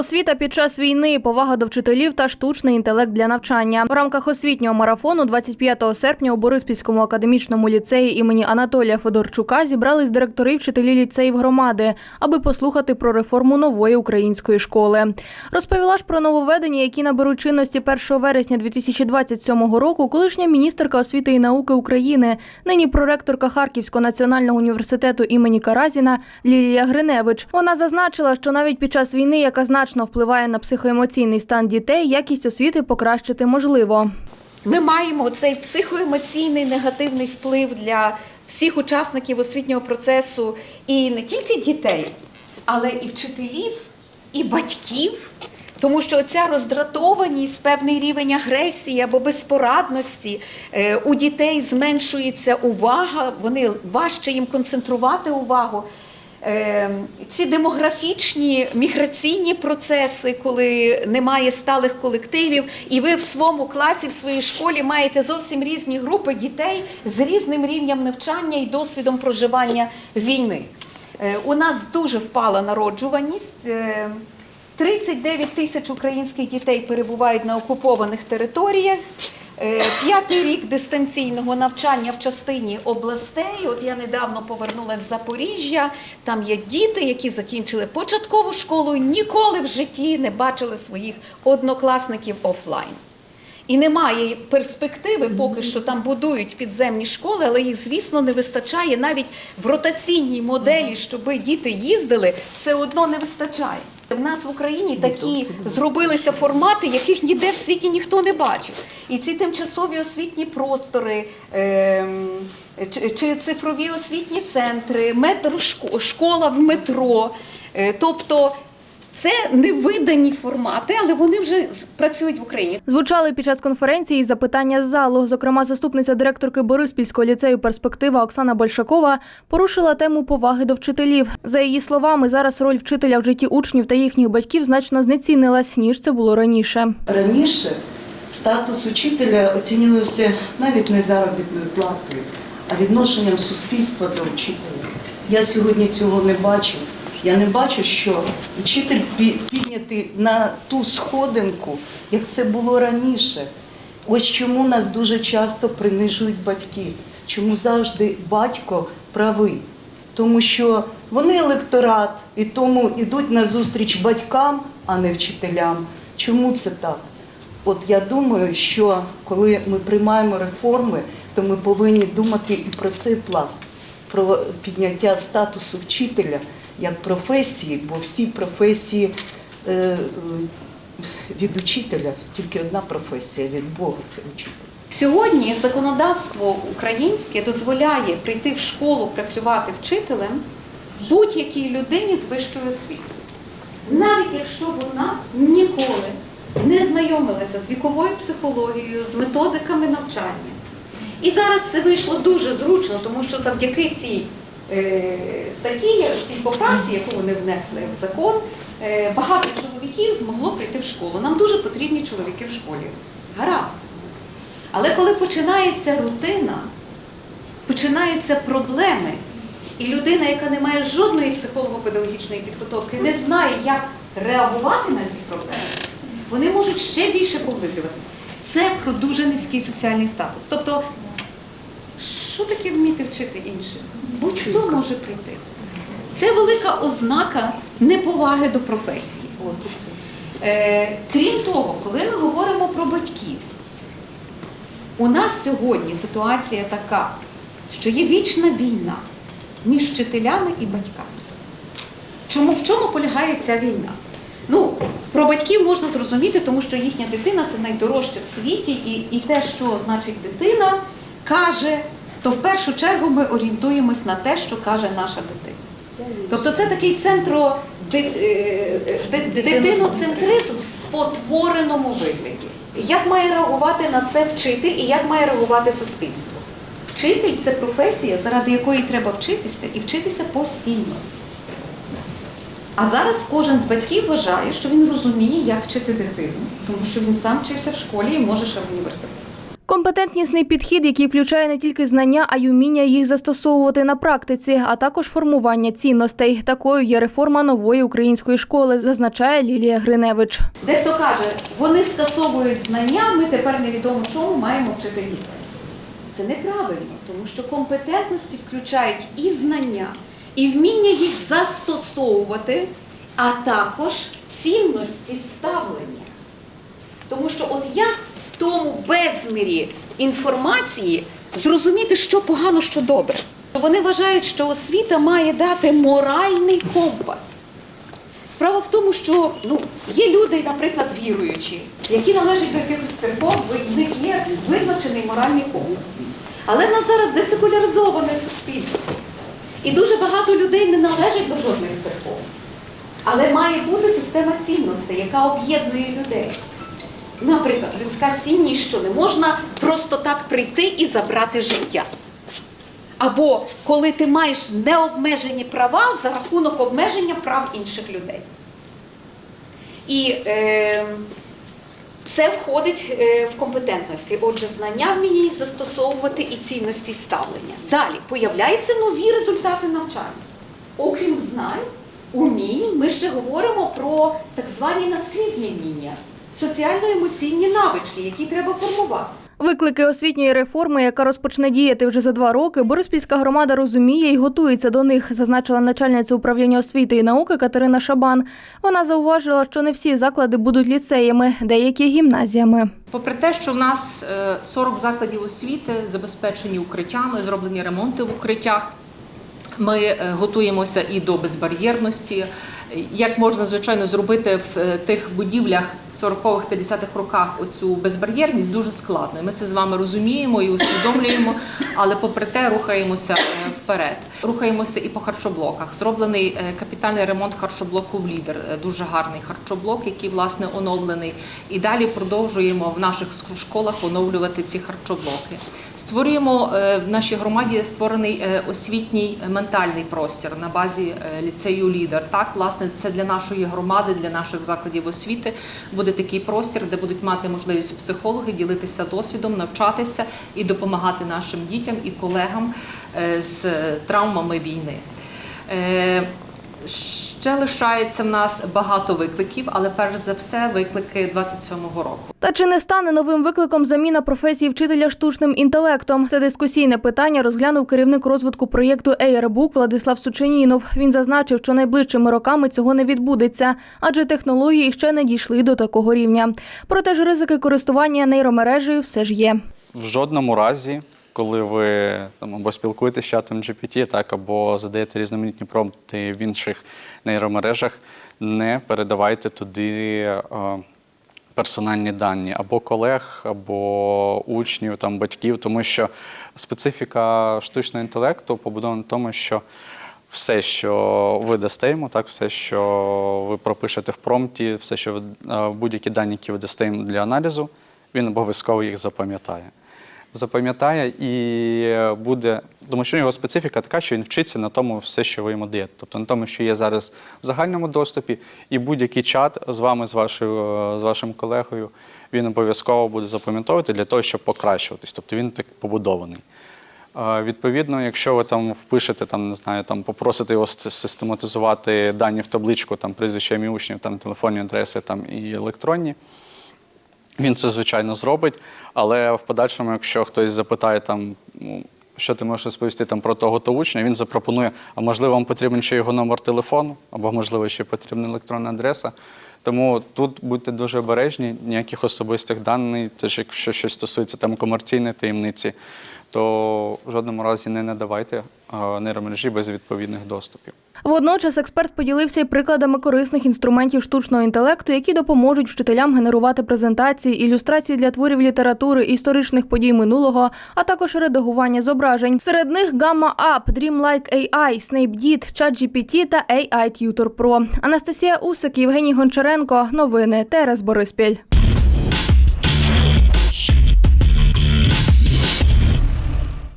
Освіта під час війни, повага до вчителів та штучний інтелект для навчання. В рамках освітнього марафону 25 серпня у Бориспільському академічному ліцеї імені Анатолія Федорчука зібрались директори вчителі ліцеїв громади, аби послухати про реформу нової української школи. Розповіла ж про нововведення, які наберуть чинності 1 вересня 2027 року, колишня міністерка освіти і науки України, нині проректорка Харківського національного університету імені Каразіна Лілія Гриневич. Вона зазначила, що навіть під час війни, яка значно впливає на психоемоційний стан дітей, якість освіти покращити можливо. Ми маємо цей психоемоційний негативний вплив для всіх учасників освітнього процесу і не тільки дітей, але і вчителів, і батьків. Тому що ця роздратованість, певний рівень агресії або безпорадності е, у дітей зменшується увага, вони важче їм концентрувати увагу. Е, Ці демографічні міграційні процеси, коли немає сталих колективів, і ви в своєму класі, в своїй школі маєте зовсім різні групи дітей з різним рівнем навчання і досвідом проживання війни. Е, У нас дуже впала народжуваність. Е, 39 тисяч українських дітей перебувають на окупованих територіях. Е, П'ятий рік дистанційного навчання в частині областей. От я недавно повернулася з Запоріжжя. Там є діти, які закінчили початкову школу, і ніколи в житті не бачили своїх однокласників офлайн. І немає перспективи, поки що там будують підземні школи, але їх, звісно, не вистачає навіть в ротаційній моделі, щоб діти їздили, все одно не вистачає. В нас в Україні такі зробилися формати, яких ніде в світі ніхто не бачив. І ці тимчасові освітні простори, ем, чи, цифрові освітні центри, метро, шко- школа в метро. Е, Тобто це невидані формати, але вони вже працюють в Україні. Звучали під час конференції запитання з залу. Зокрема, заступниця директорки Бориспільського ліцею перспектива Оксана Большакова порушила тему поваги до вчителів. За її словами, зараз роль вчителя в житті учнів та їхніх батьків значно знецінилась, ніж це було раніше. Раніше статус учителя оцінювався навіть не заробітною платою, а відношенням суспільства до вчителя. Я сьогодні цього не бачу. Я не бачу, що вчитель пі- піднятий на ту сходинку, як це було раніше. Ось чому нас дуже часто принижують батьки, чому завжди батько правий. Тому що вони електорат і тому йдуть на зустріч батькам, а не вчителям. Чому це так? От я думаю, що коли ми приймаємо реформи, то ми повинні думати і про цей пласт, про підняття статусу вчителя як професії, бо всі професії е, е, від учителя, тільки одна професія від Бога це учитель. Сьогодні законодавство українське дозволяє прийти в школу працювати вчителем будь-якій людині з вищою освітою. Навіть якщо вона ніколи не знайомилася з віковою психологією, з методиками навчання. І зараз це вийшло дуже зручно, тому що завдяки цій е, статті, цій поправці, яку вони внесли в закон, е, багато чоловіків змогло прийти в школу. Нам дуже потрібні чоловіки в школі. Гаразд. Але коли починається рутина, починаються проблеми, і людина, яка не має жодної психолого-педагогічної підготовки, не знає, як реагувати на ці проблеми, вони можуть ще більше поглиблюватися. Це про дуже низький соціальний статус. Тобто, що таке вміти вчити інших? Будь-хто може прийти. Це велика ознака неповаги до професії. Е, крім того, коли ми говоримо про батьків, у нас сьогодні ситуація така, що є вічна війна між вчителями і батьками. Чому в чому полягає ця війна? Ну, про батьків можна зрозуміти, тому що їхня дитина це найдорожче в світі, і, і те, що значить дитина каже, то в першу чергу ми орієнтуємось на те, що каже наша дитина. Тобто це такий центро е, ди- дитиноцентризм в спотвореному вигляді. Як має реагувати на це вчитель і як має реагувати суспільство? Вчитель це професія, заради якої треба вчитися і вчитися постійно. А зараз кожен з батьків вважає, що він розуміє, як вчити дитину, тому що він сам вчився в школі і може ще в університеті. Компетентнісний підхід, який включає не тільки знання, а й уміння їх застосовувати на практиці, а також формування цінностей. Такою є реформа нової української школи, зазначає Лілія Гриневич. Дехто каже, вони скасовують знання, ми тепер невідомо чому маємо вчити дітей. Це неправильно, тому що компетентності включають і знання, і вміння їх застосовувати, а також цінності ставлення. Тому що от як тому безмірі інформації зрозуміти, що погано, що добре. Вони вважають, що освіта має дати моральний компас. Справа в тому, що ну, є люди, наприклад, віруючі, які належать до якихось церков, в них є визначений моральний компас. Але в нас зараз десекуляризоване суспільство. І дуже багато людей не належать до жодних церков. Але має бути система цінностей, яка об'єднує людей. Наприклад, людська цінність, що не можна просто так прийти і забрати життя. Або коли ти маєш необмежені права за рахунок обмеження прав інших людей. І е, це входить е, в компетентності. Отже, знання їх застосовувати і цінності ставлення. Далі появляються нові результати навчання. Окрім знань, умінь, ми ще говоримо про так звані наскрізні вміння, соціально-емоційні навички, які треба формувати. Виклики освітньої реформи, яка розпочне діяти вже за два роки, Бориспільська громада розуміє і готується до них, зазначила начальниця управління освіти і науки Катерина Шабан. Вона зауважила, що не всі заклади будуть ліцеями, деякі гімназіями. Попри те, що в нас е, 40 закладів освіти забезпечені укриттями, зроблені ремонти в укриттях. Ми е, готуємося і до безбар'єрності. Як можна звичайно зробити в е, тих будівлях 40-х, 50-х роках оцю безбар'єрність дуже складно. Ми це з вами розуміємо і усвідомлюємо, але попри те рухаємося е, вперед. Рухаємося і по харчоблоках. Зроблений е, капітальний ремонт харчоблоку в лідер. Дуже гарний харчоблок, який власне оновлений. І далі продовжуємо в наших школах оновлювати ці харчоблоки. Створюємо в нашій громаді створений освітній ментальний простір на базі ліцею Лідер. Так, власне, це для нашої громади, для наших закладів освіти буде такий простір, де будуть мати можливість психологи ділитися досвідом, навчатися і допомагати нашим дітям і колегам е, з травмами війни. Ще лишається в нас багато викликів, але перш за все виклики 27-го року. Та чи не стане новим викликом заміна професії вчителя штучним інтелектом? Це дискусійне питання розглянув керівник розвитку проєкту Airbook Владислав Сученінов. Він зазначив, що найближчими роками цього не відбудеться, адже технології ще не дійшли до такого рівня. Проте ж ризики користування нейромережею все ж є. В жодному разі, коли ви там або спілкуєтеся з чатом GPT, так або задаєте різноманітні промпти в інших нейромережах, не передавайте туди е, персональні дані або колег, або учнів, там батьків, тому що специфіка штучного інтелекту побудована на тому, що все, що ви дасте йому, так, все, що ви пропишете в промпті, все, що ви, е, будь-які дані, які ви дасте йому для аналізу, він обов'язково їх запам'ятає. Запам'ятає і буде, тому що його специфіка така, що він вчиться на тому все, що ви йому даєте. Тобто на тому, що є зараз в загальному доступі, і будь-який чат з вами, з, вашою, е, з вашим колегою, він обов'язково буде запам'ятовувати для того, щоб покращуватись. Тобто він так побудований. Е, Відповідно, якщо ви там впишете, там не знаю, там попросите його систематизувати дані в табличку, там прізвища учнів, там телефонні адреси, там і електронні. Він це звичайно зробить, але в подальшому, якщо хтось запитає там, ну, що ти можеш розповісти там про того то учня, він запропонує, а можливо, вам потрібен ще його номер телефону, або можливо ще потрібна електронна адреса. Тому тут будьте дуже обережні, ніяких особистих даних, тож якщо щось стосується там комерційної таємниці, то в жодному разі не надавайте е, нейромережі без відповідних доступів. Водночас експерт поділився й прикладами корисних інструментів штучного інтелекту, які допоможуть вчителям генерувати презентації, ілюстрації для творів літератури, історичних подій минулого, а також редагування зображень. Серед них Gamma App, Dreamlike AI, SnapeDit, ChatGPT та AI Tutor Pro. Анастасія Усик, Євгеній Гончаренко. Новини ТРС Бориспіль.